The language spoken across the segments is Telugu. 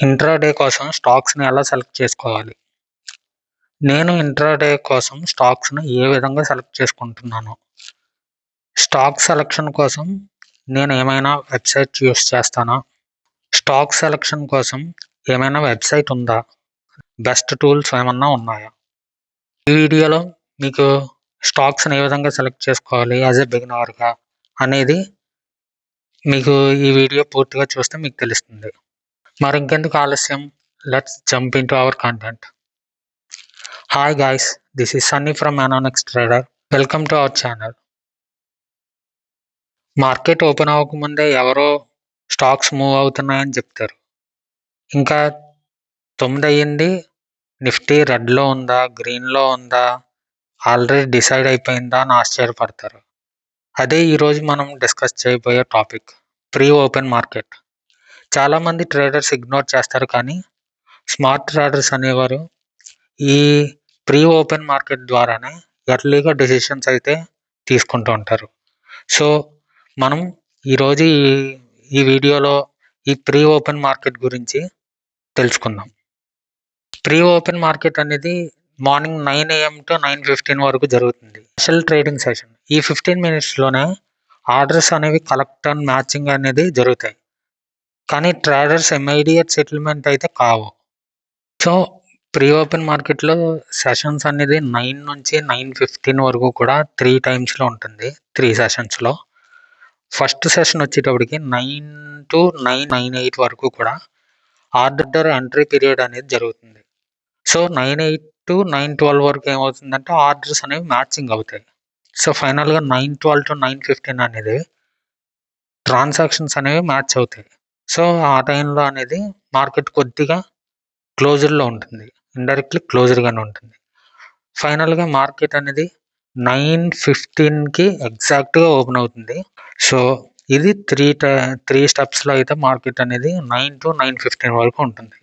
ఇంట్రాడే కోసం స్టాక్స్ని ఎలా సెలెక్ట్ చేసుకోవాలి? నేను ఇంట్రాడే కోసం స్టాక్స్ని ఏ విధంగా సెలెక్ట్ చేసుకుంటున్నాను? స్టాక్ సెలక్షన్ కోసం నేను ఏమైనా వెబ్సైట్ యూస్ చేస్తానా? స్టాక్ సెలక్షన్ కోసం ఏమైనా వెబ్సైట్ ఉందా? బెస్ట్ టూల్స్ ఏమన్నా ఉన్నాయా? ఈ వీడియోలో మీకు స్టాక్స్ని ఏ విధంగా సెలెక్ట్ చేసుకోవాలి? యాజ్ ఎ బిగినర్గా అనేది మీకు ఈ వీడియో పూర్తిగా చూస్తే మీకు తెలుస్తుంది. మరి ఆలస్యం. Let's jump into our content hi guys this is Sunny from Anonex trader welcome to our channel market open అవ్వకముందే ఎవరో స్టాక్స్ మూవ్ అవుతున్నాయని చెప్తారు. ఇంకా తొమ్మిది అయ్యింది నిఫ్టీ రెడ్లో ఉందా గ్రీన్లో ఉందా ఆల్రెడీ డిసైడ్ అయిపోయిందా అని ఆశ్చర్యపడతారు. అదే ఈరోజు మనం డిస్కస్ చేయబోయే టాపిక్ ప్రీ ఓపెన్ మార్కెట్ చాలామంది ట్రేడర్స్ ఇగ్నోర్ చేస్తారు కానీ స్మార్ట్ ట్రేడర్స్ అనేవారు ఈ ప్రీ ఓపెన్ మార్కెట్ ద్వారానే ఎర్లీగా డెసిషన్స్ అయితే తీసుకుంటూ ఉంటారు. సో మనం ఈరోజు ఈ ఈ వీడియోలో ఈ ప్రీ ఓపెన్ మార్కెట్ గురించి తెలుసుకుందాం. ప్రీ ఓపెన్ మార్కెట్ అనేది morning nine AM to nine fifteen వరకు జరుగుతుంది. స్పెషల్ ట్రేడింగ్ సెషన్ ఈ ఫిఫ్టీన్ మినిట్స్లోనే ఆర్డర్స్ అనేవి కలెక్ట్ అండ్ మ్యాచింగ్ అనేది జరుగుతాయి. కానీ ట్రేడర్స్ ఇమీడియట్ సెటిల్మెంట్ అయితే కావు. సో ప్రీ ఓపెన్ మార్కెట్లో సెషన్స్ అనేది నైన్ నుంచి నైన్ ఫిఫ్టీన్ వరకు కూడా త్రీ టైమ్స్లో ఉంటుంది త్రీ సెషన్స్లో ఫస్ట్ సెషన్ వచ్చేటప్పటికి nine to nine nine eight వరకు కూడా ఆర్డర్ ఎంట్రీ పీరియడ్ అనేది జరుగుతుంది. So nine eight to nine twelve వరకు ఏమవుతుందంటే ఆర్డర్స్ అనేవి మ్యాచింగ్ అవుతాయి. సో ఫైనల్గా nine twelve to nine fifteen అనేది ట్రాన్సాక్షన్స్ అనేవి మ్యాచ్ అవుతాయి. సో ఆ టైంలో అనేది మార్కెట్ కొద్దిగా క్లోజర్లో ఉంటుంది. ఇండైరెక్ట్లీ క్లోజర్గానే ఉంటుంది. ఫైనల్గా మార్కెట్ అనేది నైన్ ఫిఫ్టీన్కి ఎగ్జాక్ట్గా ఓపెన్ అవుతుంది. సో ఇది త్రీ త్రీ స్టెప్స్లో అయితే మార్కెట్ అనేది నైన్ టు నైన్ ఫిఫ్టీన్ వరకు ఉంటుంది.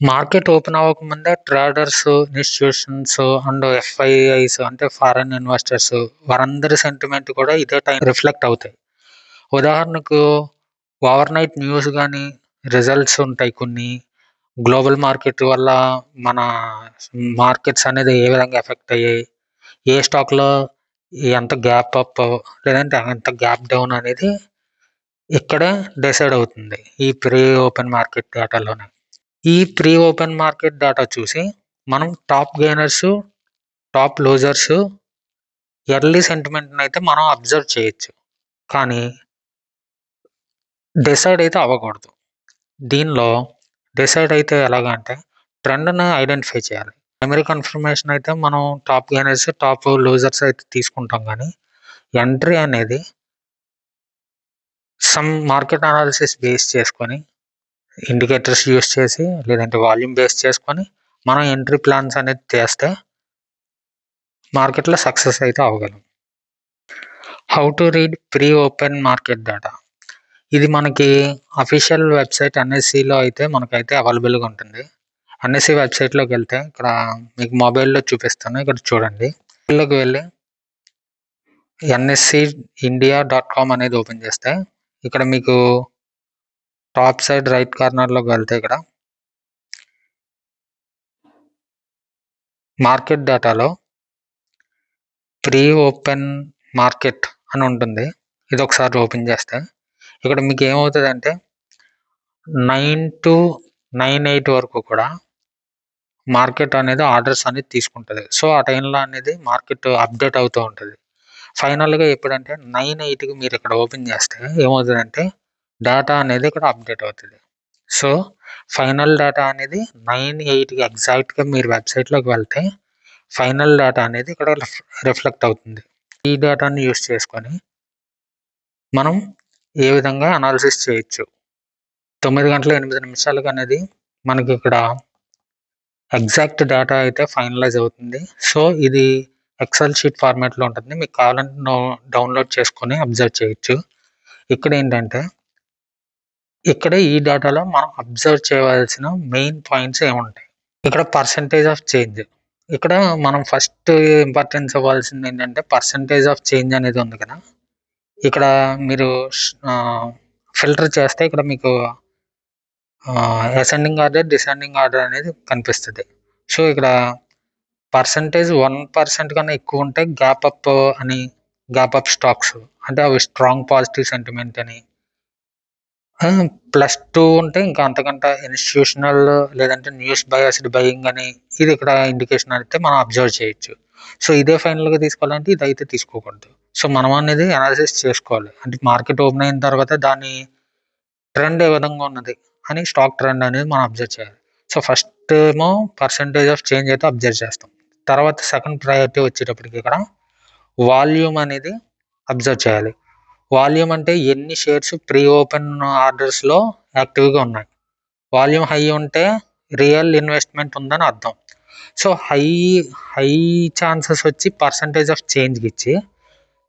మార్కెట్ ఓపెన్ అవ్వకముందే ట్రేడర్స్ ఇన్స్టిట్యూషన్స్ అండ్ ఎఫ్ఐఐస్ అంటే ఫారెన్ ఇన్వెస్టర్స్ వారందరి సెంటిమెంట్ కూడా ఇదే టైం రిఫ్లెక్ట్ అవుతాయి. ఉదాహరణకు ఓవర్ నైట్ న్యూస్ కానీ రిజల్ట్స్ ఉంటాయి కొన్ని. గ్లోబల్ మార్కెట్ వల్ల మన మార్కెట్స్ అనేది ఏ విధంగా ఎఫెక్ట్ అయ్యాయి? ఏ స్టాక్లో ఎంత గ్యాప్ అప్ లేదంటే ఎంత గ్యాప్ డౌన్ అనేది ఇక్కడే డిసైడ్ అవుతుంది ఈ ప్రీ ఓపెన్ మార్కెట్ డేటాలోనే. ఈ ప్రీ ఓపెన్ మార్కెట్ డేటా చూసి మనం top gainers top losers early సెంటిమెంట్ని అయితే మనం అబ్జర్వ్ చేయొచ్చు. కానీ డిసైడ్ అయితే అవ్వకూడదు. దీనిలో డిసైడ్ అయితే ఎలాగంటే ట్రెండ్ని ఐడెంటిఫై చేయాలి. ప్రైమరీ కన్ఫర్మేషన్ అయితే మనం టాప్ గైనర్స్ టాప్ లూజర్స్ అయితే తీసుకుంటాం కానీ ఎంట్రీ అనేది సమ్ మార్కెట్ అనాలిసిస్ బేస్ చేసుకొని ఇండికేటర్స్ యూస్ చేసి లేదంటే వాల్యూమ్ బేస్ చేసుకొని మనం ఎంట్రీ ప్లాన్స్ అనేది చేస్తే మార్కెట్లో సక్సెస్ అయితే అవ్వగలం. How to read pre open market data. ఇది మనకి అఫీషియల్ వెబ్సైట్ ఎన్ఎస్సిలో అయితే మనకైతే అవైలబుల్గా ఉంటుంది. ఎన్ఎస్సి వెబ్సైట్లోకి వెళ్తే ఇక్కడ మీకు మొబైల్లో చూపిస్తాను. ఇక్కడ చూడండి. ఇందులోకి వెళ్ళి ఎన్ఎస్సి ఇండియా డాట్ కామ్ అనేది ఓపెన్ చేస్తే ఇక్కడ మీకు టాప్ సైడ్ రైట్ కార్నర్లోకి వెళ్తే ఇక్కడ మార్కెట్ డేటాలో ప్రీ ఓపెన్ మార్కెట్ అని ఉంటుంది. ఇది ఒకసారి ఓపెన్ చేస్తే ఇక్కడ మీకు ఏమవుతుంది అంటే నైన్ టు నైన్ ఎయిట్ వరకు కూడా మార్కెట్ అనేది ఆర్డర్స్ అనేది తీసుకుంటుంది. సో ఆ టైంలో అనేది మార్కెట్ అప్డేట్ అవుతూ ఉంటుంది. ఫైనల్గా ఎప్పుడంటే నైన్ ఎయిట్కి మీరు ఇక్కడ ఓపెన్ చేస్తే ఏమవుతుందంటే డేటా అనేది ఇక్కడ అప్డేట్ అవుతుంది. సో ఫైనల్ డేటా అనేది నైన్ ఎయిట్కి ఎగ్జాక్ట్గా మీరు వెబ్సైట్లోకి వెళ్తే ఫైనల్ డేటా అనేది ఇక్కడ రిఫ్లెక్ట్ అవుతుంది. ఈ డేటాని యూస్ చేసుకొని మనం ఏ విధంగా అనాలిసిస్ చేయొచ్చు? తొమ్మిది గంటల ఎనిమిది నిమిషాలకు అనేది మనకి ఇక్కడ ఎగ్జాక్ట్ డేటా అయితే ఫైనలైజ్ అవుతుంది. సో ఇది ఎక్సెల్ షీట్ ఫార్మాట్లో ఉంటుంది. మీకు కావాలంటే డౌన్లోడ్ చేసుకొని అబ్జర్వ్ చేయొచ్చు. ఇక్కడ ఏంటంటే ఇక్కడ ఈ డేటాలో మనం అబ్జర్వ్ చేయవలసిన మెయిన్ పాయింట్స్ ఏముంటాయి? ఇక్కడ పర్సంటేజ్ ఆఫ్ చేంజ్ ఇక్కడ మనం ఫస్ట్ ఇంపార్టెన్స్ ఇవ్వాల్సింది ఏంటంటే పర్సంటేజ్ ఆఫ్ చేంజ్ అనేది ఉంది కదా? ఇక్కడ మీరు ఫిల్టర్ చేస్తే ఇక్కడ మీకు అసెండింగ్ ఆర్డర్ డిసెండింగ్ ఆర్డర్ అనేది కనిపిస్తుంది. సో ఇక్కడ పర్సంటేజ్ వన్ పర్సెంట్ కన్నా ఎక్కువ ఉంటే గ్యాప్ అప్ అని గ్యాప్ అప్ స్టాక్స్ అంటే అవి స్ట్రాంగ్ పాజిటివ్ సెంటిమెంట్ అని. ప్లస్ టూ ఉంటే ఇంకా అంతకంటే ఇన్స్టిట్యూషనల్ లేదంటే న్యూస్ బయాసిడ్ బయింగ్ అని ఇది ఇక్కడ ఇండికేషన్ అయితే మనం అబ్జర్వ్ చేయొచ్చు. సో ఇదే ఫైనల్గా తీసుకోవాలంటే ఇది అయితే తీసుకోకూడదు. సో మనం అనేది అనాలిసిస్ చేసుకోవాలి. అంటే మార్కెట్ ఓపెన్ అయిన తర్వాత దాని ట్రెండ్ ఏ విధంగా ఉన్నది అని స్టాక్ ట్రెండ్ అనేది మనం అబ్జర్వ్ చేయాలి. సో ఫస్ట్ ఏమో పర్సంటేజ్ ఆఫ్ చేంజ్ అయితే అబ్జర్వ్ చేస్తాం. తర్వాత సెకండ్ ప్రయారిటీ వచ్చేటప్పటికి ఇక్కడ వాల్యూమ్ అనేది అబ్జర్వ్ చేయాలి. వాల్యూమ్ అంటే ఎన్ని షేర్స్ ప్రీ ఓపెన్ ఆర్డర్స్లో యాక్టివ్గా ఉన్నాయి. వాల్యూమ్ హై ఉంటే రియల్ ఇన్వెస్ట్మెంట్ ఉందని అర్థం. సో హై హై ఛాన్సెస్ వచ్చి పర్సంటేజ్ ఆఫ్ చేంజ్కి ఇచ్చి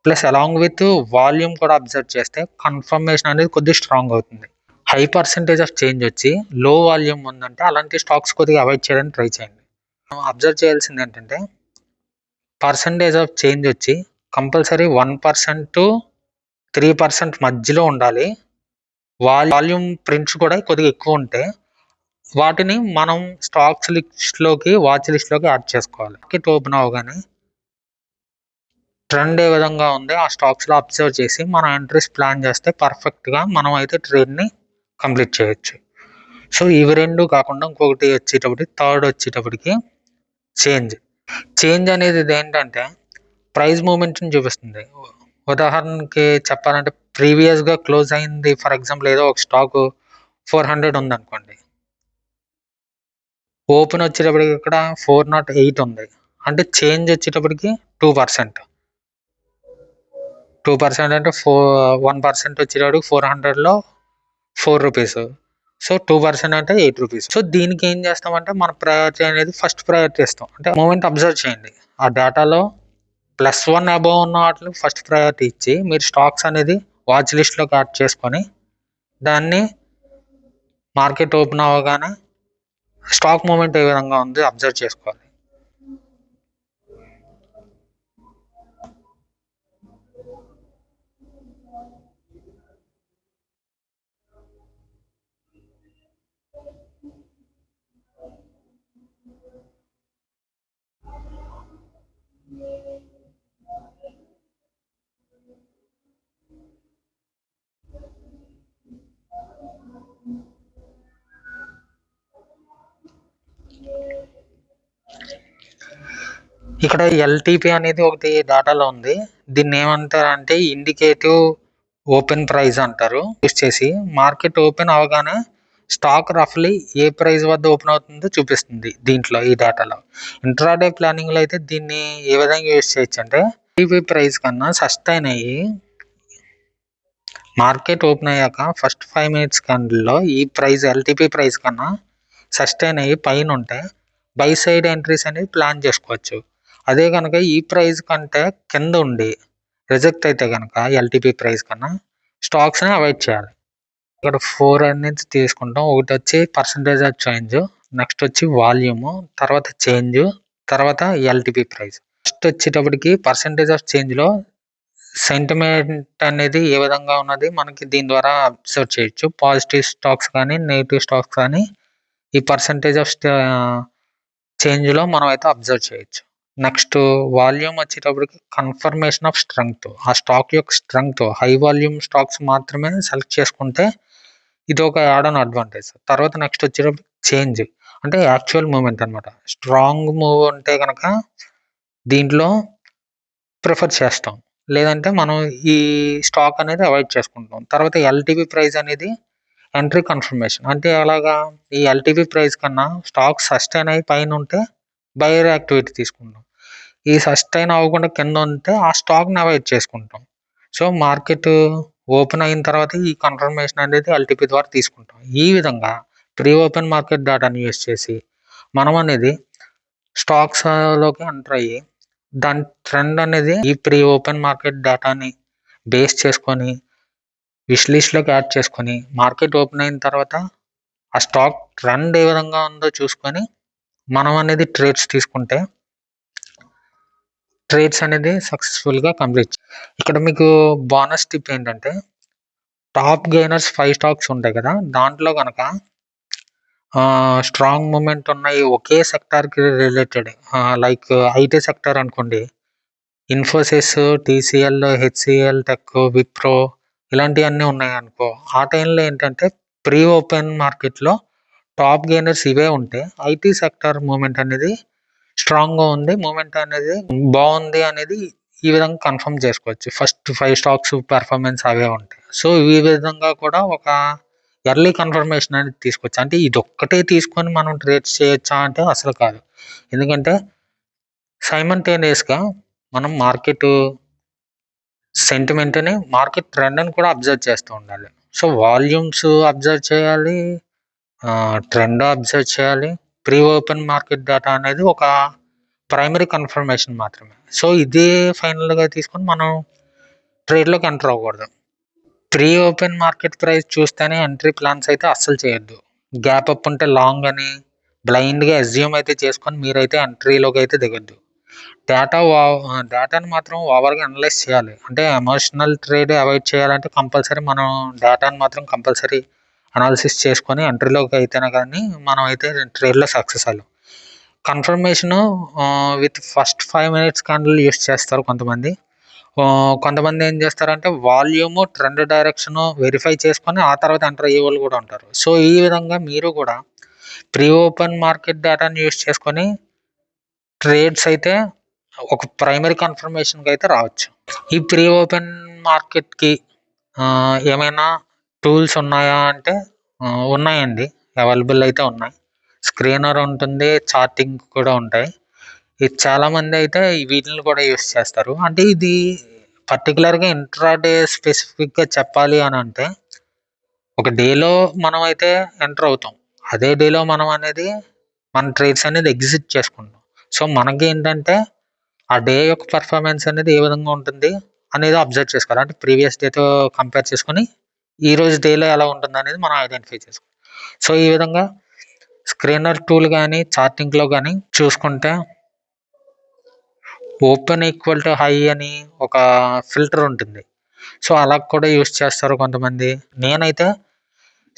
ప్లస్ అలాంగ్ విత్ వాల్యూమ్ కూడా అబ్జర్వ్ చేస్తే కన్ఫర్మేషన్ అనేది కొద్దిగా స్ట్రాంగ్ అవుతుంది. హై పర్సంటేజ్ ఆఫ్ చేంజ్ వచ్చి లో వాల్యూమ్ ఉందంటే అలాంటి స్టాక్స్ కొద్దిగా అవాయిడ్ చేయడానికి ట్రై చేయండి. మనం అబ్జర్వ్ చేయాల్సింది ఏంటంటే పర్సంటేజ్ ఆఫ్ చేంజ్ వచ్చి compulsory one percent to three percent మధ్యలో ఉండాలి. వాల్యూమ్ ప్రింట్స్ కూడా కొద్దిగా ఎక్కువ ఉంటే వాటిని మనం స్టాక్స్ లిస్ట్లోకి వాచ్ లిస్ట్లోకి యాడ్ చేసుకోవాలి. మార్కెట్ ఓపెన్ అవగానే ట్రెండ్ ఏ విధంగా ఉంది ఆ స్టాక్స్లో అబ్జర్వ్ చేసి మనం ఎంట్రీస్ ప్లాన్ చేస్తే పర్ఫెక్ట్గా మనం అయితే ట్రేడ్ని కంప్లీట్ చేయొచ్చు. సో ఇవి రెండు కాకుండా ఇంకొకటి వచ్చేటప్పటికి థర్డ్ వచ్చేటప్పటికి చేంజ్. చేంజ్ అనేది ఇది ఏంటంటే ప్రైస్ మూమెంట్ని చూపిస్తుంది. ఉదాహరణకి చెప్పాలంటే ప్రీవియస్గా క్లోజ్ అయింది ఫర్ ఎగ్జాంపుల్ ఏదో ఒక స్టాక్ ఫోర్ హండ్రెడ్ ఉంది అనుకోండి ఓపెన్ వచ్చేటప్పటికి ఇక్కడ ఫోర్ నాట్ ఎయిట్ ఉంది. అంటే చేంజ్ వచ్చేటప్పటికి టూ పర్సెంట్. టూ పర్సెంట్ అంటే ఫోర్ వన్ పర్సెంట్ వచ్చేటప్పటికి ఫోర్ హండ్రెడ్లో four rupees so two percent అంటే ఎయిట్ రూపీస్ సో దీనికి ఏం చేస్తామంటే మన ప్రయారిటీ అనేది ఫస్ట్ ప్రయారిటీ ఇస్తాం అంటే మూమెంట్ అబ్జర్వ్ చేయండి. ఆ డేటాలో ప్లస్ వన్ అబోవ్ ఉన్న వాటిని ఫస్ట్ ప్రయారిటీ ఇచ్చి మీరు స్టాక్స్ అనేది వాచ్ లిస్ట్లోకి యాడ్ చేసుకొని దాన్ని మార్కెట్ ఓపెన్ అవ్వగానే స్టాక్ మూమెంట్ ఏ విధంగా ఉంది అబ్జర్వ్ చేసుకోవాలి. ఇక్కడ ఎల్టీపీ అనేది ఒకటి డేటాలో ఉంది. దీన్ని ఏమంటారంటే ఇండికేటివ్ ఓపెన్ ప్రైస్ అంటారు. యూస్ చేసి మార్కెట్ ఓపెన్ అవగానే స్టాక్ రఫ్లీ ఏ ప్రైస్ వద్ద ఓపెన్ అవుతుందో చూపిస్తుంది దీంట్లో ఈ డేటాలో. ఇంట్రాడే ప్లానింగ్లో అయితే దీన్ని ఏ విధంగా యూస్ చేయొచ్చు అంటే టీవీ ప్రైస్ కన్నా సస్టైన్ అయ్యి మార్కెట్ ఓపెన్ అయ్యాక ఫస్ట్ ఫైవ్ మినిట్స్ కండ్లో ఈ ప్రైస్ ఎల్టీపీ ప్రైస్ కన్నా సస్టైన్ అయ్యి పైన ఉంటే బై సైడ్ ఎంట్రీస్ అనేది ప్లాన్ చేసుకోవచ్చు. అదే కనుక ఈ ప్రైస్ కంటే కింద ఉండి రిజెక్ట్ అయితే కనుక ఎల్టీపీ ప్రైస్ కన్నా స్టాక్స్ని అవాయిడ్ చేయాలి. ఇక్కడ ఫోర్ అనేది తీసుకుంటాం. ఒకటి వచ్చి పర్సంటేజ్ ఆఫ్ చేంజ్ నెక్స్ట్ వచ్చి వాల్యూము తర్వాత చేంజ్ తర్వాత ఎల్టీపీ ప్రైస్. ఫస్ట్ వచ్చేటప్పటికి పర్సంటేజ్ ఆఫ్ చేంజ్లో సెంటిమెంట్ అనేది ఏ విధంగా ఉన్నది మనకి దీని ద్వారా అబ్జర్వ్ చేయొచ్చు. పాజిటివ్ స్టాక్స్ కానీ నెగిటివ్ స్టాక్స్ కానీ ఈ పర్సంటేజ్ ఆఫ్ చేంజ్లో మనం అయితే అబ్జర్వ్ చేయొచ్చు. నెక్స్ట్ వాల్యూమ్ వచ్చేటప్పటికి కన్ఫర్మేషన్ ఆఫ్ స్ట్రెంగ్త్ ఆ స్టాక్ యొక్క స్ట్రెంగ్త్ హై వాల్యూమ్ స్టాక్స్ మాత్రమే సెలెక్ట్ చేసుకుంటే ఇది ఒక యాడ్ ఆన్ అడ్వాంటేజ్ తర్వాత నెక్స్ట్ వచ్చేటప్పుడు చేంజ్ అంటే యాక్చువల్ మూమెంట్ అనమాట స్ట్రాంగ్ మూవ్ ఉంటే కనుక దీంట్లో ప్రిఫర్ చేస్తాం. లేదంటే మనం ఈ స్టాక్ అనేది అవాయిడ్ చేసుకుంటాం. తర్వాత ఎల్టీవీ ప్రైస్ అనేది ఎంట్రీ కన్ఫర్మేషన్ అంటే అలాగా ఈ ఎల్టీవీ ప్రైస్ కన్నా స్టాక్ సస్టైన్ అయి పైన ఉంటే బయర్ యాక్టివిటీ తీసుకుంటాం. ఈ సస్టైన్ అవ్వకుండా కింద ఉంటే ఆ స్టాక్ని అవాయిడ్ చేసుకుంటాం. సో మార్కెట్ ఓపెన్ అయిన తర్వాత ఈ కన్ఫర్మేషన్ అనేది ఎల్టీపీ ద్వారా తీసుకుంటాం. ఈ విధంగా ప్రీ ఓపెన్ మార్కెట్ డేటాని యూస్ చేసి మనం అనేది స్టాక్స్లోకి ఎంటర్ అయ్యి దాని ట్రెండ్ అనేది ఈ ప్రీ ఓపెన్ మార్కెట్ డేటాని బేస్ చేసుకొని విశ్లిస్ట్లోకి యాడ్ చేసుకొని మార్కెట్ ఓపెన్ అయిన తర్వాత ఆ స్టాక్ ట్రెండ్ ఏ విధంగా ఉందో చూసుకొని మనం అనేది ట్రేడ్స్ తీసుకుంటే ట్రేడ్స్ అనేది సక్సెస్ఫుల్గా కంప్లీట్ ఇక్కడ మీకు బోనస్ టిప్ ఏంటంటే టాప్ గెయినర్స్ ఫైవ్ స్టాక్స్ ఉంటాయి కదా దాంట్లో కనుక స్ట్రాంగ్ మూమెంట్ ఉన్నాయి ఒకే సెక్టార్‌కి రిలేటెడ్ లైక్ ఐటీ సెక్టార్ అనుకోండి. Infosys, TCL, HCL tech, Wipro ఇలాంటివన్నీ ఉన్నాయి అనుకో ఆ టైంలో ఏంటంటే ప్రీ ఓపెన్ మార్కెట్‌లో టాప్ గెయినర్స్ ఇవే ఉంటే ఐటీ సెక్టార్ మూమెంట్ అనేది స్ట్రాంగ్‌గా ఉంది. మూమెంట్ అనేది బాగుంది అనేది ఈ విధంగా కన్ఫర్మ్ చేసుకోవచ్చు. ఫస్ట్ ఫైవ్ స్టాక్స్ పెర్ఫార్మెన్స్ అవే ఉంటాయి. సో, ఈ విధంగా కూడా ఒక ఎర్లీ కన్ఫర్మేషన్ అనేది తీసుకోవచ్చు. అంటే ఇదొక్కటే తీసుకొని మనం ట్రేడ్ చేయొచ్చా అంటే అసలు కాదు. ఎందుకంటే సైమల్టేనియస్‌గా మనం మార్కెట్ సెంటిమెంట్‌ని, మార్కెట్ ట్రెండ్‌ని కూడా అబ్జర్వ్ చేస్తూ ఉండాలి. సో, వాల్యూమ్స్ అబ్జర్వ్ చేయాలి. ట్రెండ్ అబ్జర్వ్ చేయాలి. ప్రీ ఓపెన్ మార్కెట్ డేటా అనేది ఒక ప్రైమరీ కన్ఫర్మేషన్ మాత్రమే. సో, ఇదే ఫైనల్‌గా తీసుకొని మనం ట్రేడ్‌లోకి ఎంటర్ అవ్వకూడదు. ప్రీ ఓపెన్ మార్కెట్ ప్రైస్ చూస్తేనే ఎంట్రీ ప్లాన్స్ అయితే అస్సలు చేయొద్దు. గ్యాప్ అప్ ఉంటే లాంగ్ అని బ్లైండ్‌గా అస్యూమ్ అయితే చేసుకొని మీరైతే ఎంట్రీలోకి అయితే దిగొద్దు. డేటా ఓ డేటాను మాత్రం ఓవర్‌గా అనలైజ్ చేయాలి. అంటే ఎమోషనల్ ట్రేడ్ అవాయిడ్ చేయాలంటే కంపల్సరీ మనం డేటాను మాత్రం కంపల్సరీ అనాలిసిస్ చేసుకొని ఎంట్రీలోకి అయితేనే కానీ మనం అయితే ట్రేడ్‌లో సక్సెస్ అయ్యాం confirmation with first five minutes candle use చేస్తారు కొంతమంది. కొంతమంది ఏం చేస్తారంటే వాల్యూము, ట్రెండ్ డైరెక్షను వెరిఫై చేసుకొని ఆ తర్వాత ఎంటర్ అయ్యేవాళ్ళు కూడా ఉంటారు. సో, ఈ విధంగా మీరు కూడా ప్రీ ఓపెన్ మార్కెట్ డేటాను యూస్ చేసుకొని ట్రేడ్స్ అయితే ఒక ప్రైమరీ కన్ఫర్మేషన్‌కి అయితే రావచ్చు. ఈ ప్రీ ఓపెన్ మార్కెట్‌కి ఏమైనా టూల్స్ ఉన్నాయా అంటే ఉన్నాయండి. అవైలబుల్ అయితే ఉన్నాయి. స్క్రీనర్ ఉంటుంది. చార్టింగ్ కూడా ఉంటాయి. ఇది చాలామంది అయితే వీటిని కూడా యూస్ చేస్తారు. అంటే ఇది పర్టికులర్గా ఇంట్రాడే స్పెసిఫిక్‌గా చెప్పాలి అని అంటే ఒక డేలో మనమైతే ఎంటర్ అవుతాం. అదే డేలో మనం అనేది మన ట్రేడ్స్ అనేది ఎగ్జిట్ చేసుకుంటాం. సో, మనకి ఏంటంటే ఆ డే యొక్క పర్ఫార్మెన్స్ అనేది ఏ విధంగా ఉంటుంది అనేది అబ్జర్వ్ చేసుకోవాలి. అంటే ప్రీవియస్ డేతో కంపేర్ చేసుకొని ఈరోజు డేలో ఎలా ఉంటుందనేది మనం ఐడెంటిఫై చేసుకోవాలి. సో, ఈ విధంగా స్క్రీనర్ టూల్ కానీ చార్టింగ్‌లో కానీ చూసుకుంటే ఓపెన్ ఈక్వల్ టు హై అని ఒక ఫిల్టర్ ఉంటుంది. సో, అలా కూడా యూస్ చేస్తారు కొంతమంది. నేనైతే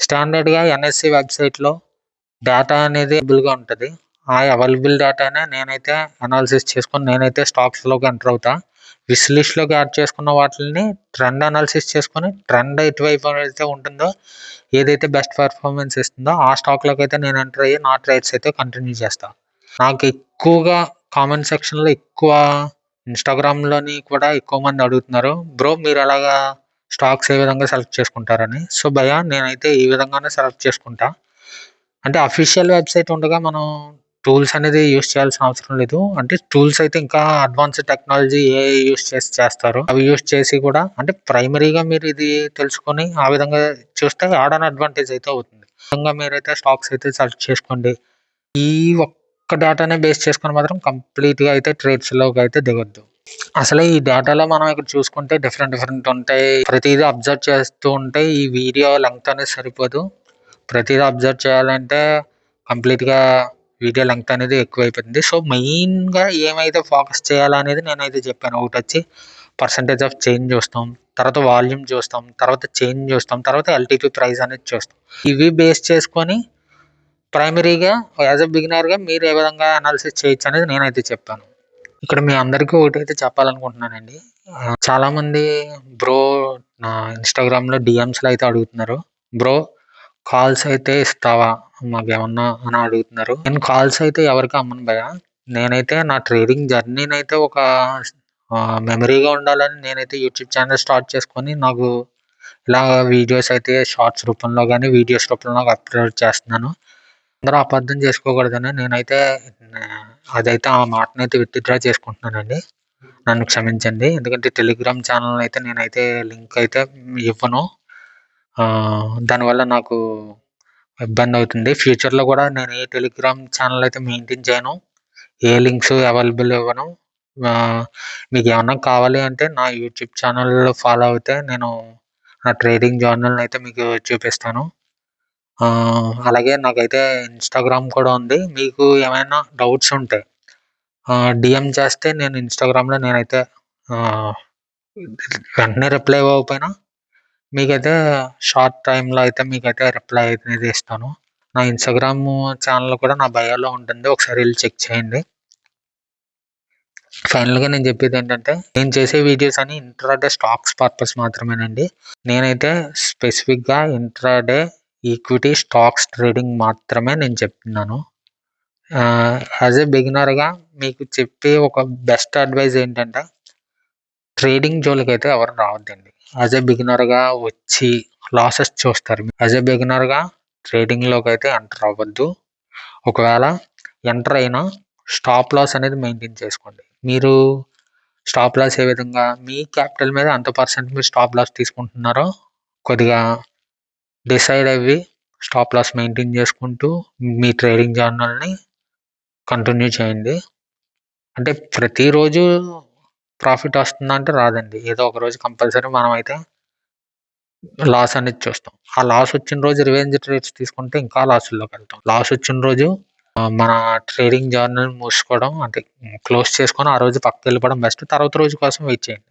స్టాండర్డ్‌గా ఎన్ఎస్‌సి వెబ్‌సైట్‌లో డేటా అనేది అవైలబుల్‌గా ఉంటుంది ఆ అవైలబుల్ డేటానే నేనైతే అనాలిసిస్ చేసుకొని నేనైతే స్టాక్స్‌లోకి ఎంటర్ అవుతా. విష్ యాడ్ చేసుకున్న వాటిని ట్రెండ్ అనాలిసిస్ చేసుకొని ట్రెండ్ ఎటువైపు అయితే ఉంటుందో, ఏదైతే బెస్ట్ పర్ఫార్మెన్స్ ఇస్తుందో ఆ స్టాక్‌లోకి అయితే నేను ఎంటర్ అయ్యి నా ట్రేడ్స్ అయితే కంటిన్యూ చేస్తాను నాకు ఎక్కువగా కామెంట్ సెక్షన్‌లో ఎక్కువ ఇన్‌స్టాగ్రామ్‌లోని కూడా ఎక్కువ మంది అడుగుతున్నారు. బ్రో మీరు ఎలాగా స్టాక్స్ ఏ విధంగా సెలెక్ట్ చేసుకుంటారని. సో, భయ నేనైతే ఈ విధంగానే సెలెక్ట్ చేసుకుంటా. అంటే అఫీషియల్ వెబ్‌సైట్ ఉండగా మనం టూల్స్ అనేది యూస్ చేయాల్సిన అవసరం లేదు. అంటే టూల్స్ అయితే ఇంకా అడ్వాన్స్డ్ టెక్నాలజీ ఏ యూజ్ చేసి చేస్తారు. అవి యూజ్ చేసి కూడా అంటే ప్రైమరీగా మీరు ఇది తెలుసుకొని ఆ విధంగా చూస్తే యాడ్ అడ్వాంటేజ్ అయితే అవుతుంది. విధంగా మీరైతే స్టాక్స్ అయితే సెలెక్ట్ చేసుకోండి. ఈ ఒక్క డేటానే బేస్ చేసుకొని మాత్రం కంప్లీట్‌గా అయితే ట్రేడ్స్‌లోకి అయితే దిగొద్దు. అసలే ఈ డేటాలో మనం ఇక్కడ చూసుకుంటే డిఫరెంట్ డిఫరెంట్ ఉంటాయి. ప్రతిదీ అబ్జర్వ్ చేస్తూ ఉంటే ఈ వీడియో లెంగ్త్ అనేది సరిపోదు. ప్రతిదీ అబ్జర్వ్ చేయాలంటే కంప్లీట్‌గా వీడియో లెంగ్త్ అనేది ఎక్కువైపోతుంది. సో, మెయిన్‌గా ఏమైతే ఫోకస్ చేయాలనేది నేనైతే చెప్పాను. ఒకటి వచ్చి పర్సెంటేజ్ ఆఫ్ చేంజ్ చూస్తాం. తర్వాత వాల్యూమ్ చూస్తాం. తర్వాత చేంజ్ చూస్తాం. తర్వాత ఎల్‌టీపీ ప్రైస్ అనేది చూస్తాం. ఇవి బేస్ చేసుకొని ప్రైమరీగా యాజ్ అ బిగినర్‌గా మీరు ఏ విధంగా అనాలిసిస్ చేయొచ్చు అనేది నేనైతే చెప్పాను. ఇక్కడ మీ అందరికీ ఒకటి అయితే చెప్పాలనుకుంటున్నానండి. చాలామంది బ్రో నా ఇన్‌స్టాగ్రామ్‌లో డీఎమ్స్‌లో అయితే అడుగుతున్నారు. బ్రో కాల్స్ అయితే ఇస్తావా? మాకేమన్నా అని అడుగుతున్నారు. నేను కాల్స్ అయితే ఎవరికి అమ్మను భయా నేనైతే నా ట్రేడింగ్ జర్నీనైతే ఒక మెమరీగా ఉండాలని నేనైతే యూట్యూబ్ ఛానల్ స్టార్ట్ చేసుకొని నాకు ఇలా వీడియోస్ అయితే షార్ట్స్ రూపంలో కానీ వీడియోస్ రూపంలో అప్‌లోడ్ చేస్తున్నాను. అందరూ అబద్ధం చేసుకోకూడదని నేనైతే అదైతే ఆ మాటనైతే విత్‌డ్రా చేసుకుంటున్నానండి. నన్ను క్షమించండి. ఎందుకంటే టెలిగ్రామ్ ఛానల్ అయితే నేనైతే లింక్ అయితే ఇవ్వను. దానివల్ల నాకు ఇబ్బంది అవుతుంది ఫ్యూచర్‌లో కూడా నేను ఏ టెలిగ్రామ్ ఛానల్ అయితే మెయింటైన్ చేయను. ఏ లింక్స్ అవైలబుల్ ఇవ్వను. మీకు ఏమన్నా కావాలి అంటే నా యూట్యూబ్ ఛానల్లో ఫాలో అయితే నేను నా ట్రేడింగ్ జర్నల్‌ని అయితే మీకు చూపిస్తాను. అలాగే నాకైతే ఇన్‌స్టాగ్రామ్ కూడా ఉంది. మీకు ఏమైనా డౌట్స్ ఉంటే డిఎం చేస్తే నేను ఇన్‌స్టాగ్రామ్‌లో నేనైతే వెంటనే రిప్లై ఇవ్వకపోయినా మీకైతే షార్ట్ టైంలో అయితే మీకైతే రిప్లై అనేది ఇస్తాను. నా ఇన్‌స్టాగ్రామ్ ఛానల్ కూడా నా బయోలో ఉంటుంది. ఒకసారి వెళ్ళి చెక్ చేయండి. ఫైనల్‌గా నేను చెప్పేది ఏంటంటే నేను చేసే వీడియోస్ అని ఇంట్రాడే స్టాక్స్ పర్పస్ మాత్రమేనండి. నేనైతే స్పెసిఫిక్‌గా ఇంట్రాడే ఈక్విటీ స్టాక్స్ ట్రేడింగ్ మాత్రమే నేను చెప్తున్నాను. యాజ్ యాస్ ఎ బిగినర్‌గా మీకు చెప్పే ఒక బెస్ట్ అడ్వైజ్ ఏంటంటే, ట్రేడింగ్ జోలికైతే ఎవరు రావద్దండి. యాజ్ ఎ బిగినర్‌గా వచ్చి లాసెస్ చూస్తారు. యాజ్ ఎ బిగినర్‌గా అయితే ఎంటర్ అవ్వద్దు. ఒకవేళ ఎంటర్ అయినా స్టాప్ లాస్ అనేది మెయింటైన్ చేసుకోండి. మీరు స్టాప్ లాస్ ఏ విధంగా మీ క్యాపిటల్ మీద ఎంత పర్సెంట్ మీరు స్టాప్ లాస్ తీసుకుంటున్నారో కొద్దిగా డిసైడ్ అయ్యి స్టాప్ లాస్ మెయింటైన్ చేసుకుంటూ మీ ట్రేడింగ్ జర్నల్‌ని కంటిన్యూ చేయండి. అంటే ప్రతిరోజు ప్రాఫిట్ వస్తుందంటే రాదండి. ఏదో ఒక రోజు కంపల్సరీ మనమైతే లాస్ అనేది చూస్తాం. ఆ లాస్ వచ్చిన రోజు రివెంజ్ ట్రేడ్స్ తీసుకుంటే ఇంకా లాసుల్లోకెళ్తాం. లాస్ వచ్చిన రోజు మన ట్రేడింగ్ జర్నల్ మూసుకోవడం అంటే క్లోజ్ చేసుకొని ఆ రోజు పక్కకి వెళ్ళిపోవడం బెస్ట్. తర్వాత రోజు కోసం వెయిట్ చేయండి.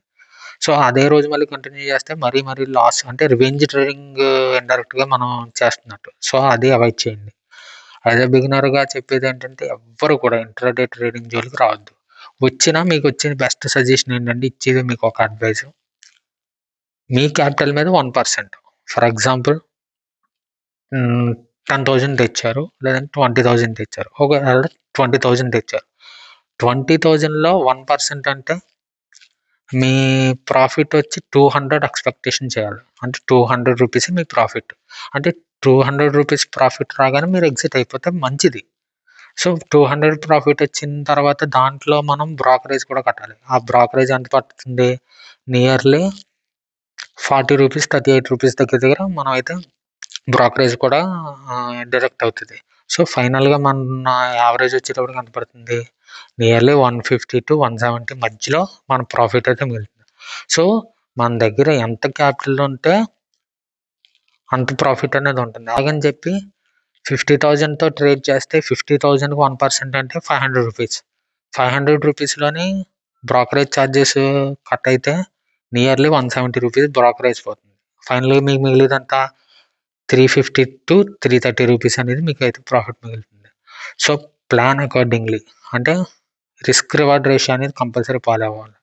సో, అదే రోజు మళ్ళీ కంటిన్యూ చేస్తే మరీ మరీ లాస్ అంటే రివెంజ్ ట్రేడింగ్ ఇండైరెక్ట్‌గా మనం చేస్తున్నట్టు. సో, అది అవాయిడ్ చేయండి. అదే బిగినర్గా చెప్పేది ఏంటంటే ఎవ్వరు కూడా ఇంట్రాడే ట్రేడింగ్ జోలికి రావద్దు. వచ్చినా వచ్చిన బెస్ట్ సజెషన్ ఏంటంటే ఇచ్చేది మీకు ఒక అడ్వైజ్ మీ క్యాపిటల్ మీద one percent for example ten thousand తెచ్చారు. లేదంటే 20,000 తెచ్చారు. ఒకవేళ 20,000 తెచ్చారు. 20,000లో 1% అంటే మీ ప్రాఫిట్ వచ్చి 200 ఎక్స్‌పెక్టేషన్ చేయాలి. అంటే 200 రూపీసే మీ ప్రాఫిట్. అంటే 200 రూపీస్ ప్రాఫిట్ రాగానే మీరు ఎగ్జిట్ అయిపోతే మంచిది. సో, 200 ప్రాఫిట్ వచ్చిన తర్వాత దాంట్లో మనం బ్రోకరేజ్ కూడా కట్టాలి. ఆ బ్రోకరేజ్ ఎంత పడుతుంది? నియర్లీ 40 రూపీస్, 38 రూపీస్ దగ్గర దగ్గర మనమైతే బ్రోకరేజ్ కూడా డైరెక్ట్ డిడక్ట్ సో, ఫైనల్‌గా మన యావరేజ్ వచ్చేటప్పటికి ఎంత పడుతుంది? నియర్లీ 150-170 మధ్యలో మన ప్రాఫిట్ అయితే మిగులుతుంది. సో, మన దగ్గర ఎంత క్యాపిటల్ ఉంటే అంత ప్రాఫిట్ అనేది ఉంటుంది. అలాగని చెప్పి 50,000తో ట్రేడ్ చేస్తే 50,000కి 1% అంటే 500 రూపీస్. 500 రూపీస్‌లోని బ్రోకరేజ్ చార్జెస్ కట్ అయితే నియర్లీ 170 రూపీస్ బ్రోకరేజ్ పోతుంది. ఫైనల్‌గా మీకు మిగిలేదంతా 350-330 రూపీస్ అనేది మీకు అయితే ప్రాఫిట్ మిగులుతుంది. సో, ప్లాన్ అకార్డింగ్‌లీ అంటే రిస్క్ రివార్డ్ రేషియో అనేది కంపల్సరీ ఫాలో అవ్వాలి.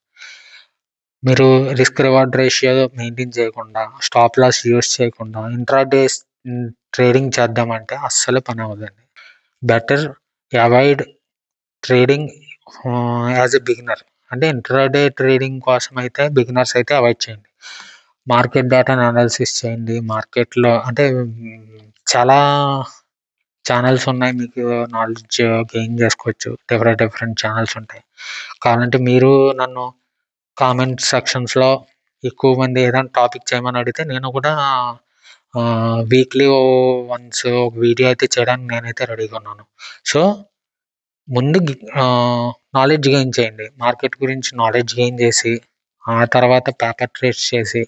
మీరు రిస్క్ రివార్డ్ రేషియో మెయింటైన్ చేయకుండా, స్టాప్ లాస్ యూస్ చేయకుండా ఇంట్రాడే ట్రేడింగ్ చేద్దామంటే అస్సలు పని అవ్వదండి. Better avoid trading as as a beginner. అంటే ఇంట్రాడే ట్రేడింగ్ కోసం అయితే బిగినర్స్ అయితే అవాయిడ్ చేయండి. మార్కెట్ డేటాని అనాలిసిస్ చేయండి. మార్కెట్‌లో అంటే చాలా ఛానల్స్ ఉన్నాయి. మీకు నాలెడ్జ్ గెయిన్ చేసుకోవచ్చు. డిఫరెంట్ డిఫరెంట్ ఛానల్స్ ఉంటాయి. కావాలంటే మీరు నన్ను కామెంట్ సెక్షన్స్‌లో ఎక్కువ మంది ఏదైనా టాపిక్ చేయమని అడిగితే నేను కూడా వీక్లీ ఓ వన్స్ ఒక వీడియో అయితే చేయడానికి నేనైతే రెడీగా ఉన్నాను. సో, ముందు నాలెడ్జ్ గెయిన్ చేయండి. మార్కెట్ గురించి నాలెడ్జ్ గెయిన్ చేసి, ఆ తర్వాత పేపర్ ట్రేడ్స్ చేసి,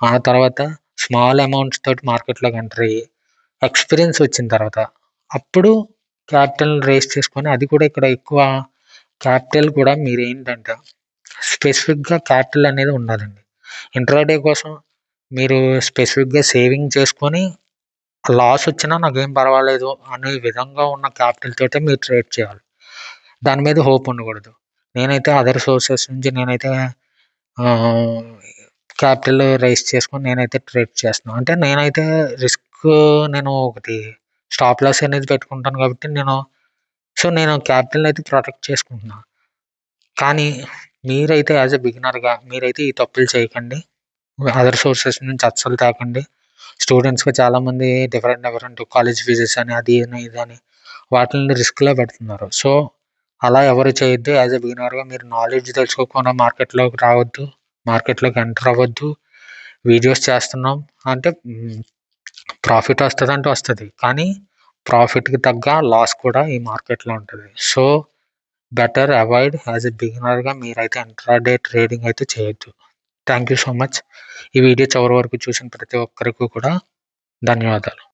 ఆ తర్వాత స్మాల్ అమౌంట్స్ తోటి మార్కెట్‌లోకి ఎంటర్ అయ్యి, ఎక్స్‌పీరియన్స్ వచ్చిన తర్వాత అప్పుడు క్యాపిటల్ రేస్ చేసుకొని అది కూడా ఇక్కడ ఎక్కువ క్యాపిటల్ కూడా మీరేంటంటే స్పెసిఫిక్‌గా క్యాపిటల్ అనేది ఉండాలండి. ఇంట్రాడే కోసం మీరు స్పెసిఫిక్‌గా సేవింగ్ చేసుకొని లాస్ వచ్చినా నాకేం పర్వాలేదు అనే విధంగా ఉన్న క్యాపిటల్ తోటే మీరు ట్రేడ్ చేయాలి. దాని మీద హోప్ ఉండకూడదు. నేనైతే అదర్ సోర్సెస్ నుంచి నేనైతే క్యాపిటల్ రైస్ చేసుకొని నేనైతే ట్రేడ్ చేస్తున్నాను. అంటే నేనైతే రిస్క్ నేను ఒకటి స్టాప్ లాస్ అనేది పెట్టుకుంటాను కాబట్టి నేను సో, నేను క్యాపిటల్‌ని అయితే ప్రొటెక్ట్ చేసుకుంటున్నాను కానీ మీరైతే యాస్ ఎ బిగినర్‌గా మీరైతే ఈ తప్పులు చేయకండి. అదర్ సోర్సెస్ నుంచి అస్సలు తాకండి స్టూడెంట్స్కి చాలామంది డిఫరెంట్ డిఫరెంట్ కాలేజ్ ఫీజెస్ అని అది అని ఇది అని వాటిని రిస్క్‌లో పెడుతున్నారు. సో, అలా ఎవరు చేయొద్దు. యాస్ ఎ బిగినర్‌గా మీరు నాలెడ్జ్ తెలుసుకోకుండా మార్కెట్‌లోకి రావద్దు. మార్కెట్‌లోకి ఎంటర్ అవ్వద్దు. వీడియోస్ చేస్తున్నాం అంటే ప్రాఫిట్ వస్తుంది అంటే వస్తుంది కానీ ప్రాఫిట్‌కి తగ్గ లాస్ కూడా ఈ మార్కెట్‌లో ఉంటుంది so, better avoid as a బిగినర్‌గా మీరైతే ఇంట్రాడే ట్రేడింగ్ అయితే చేయొద్దు. Thank you so much. ఈ వీడియో చివరి వరకు చూసిన ప్రతి ఒక్కరికి కూడా ధన్యవాదాలు.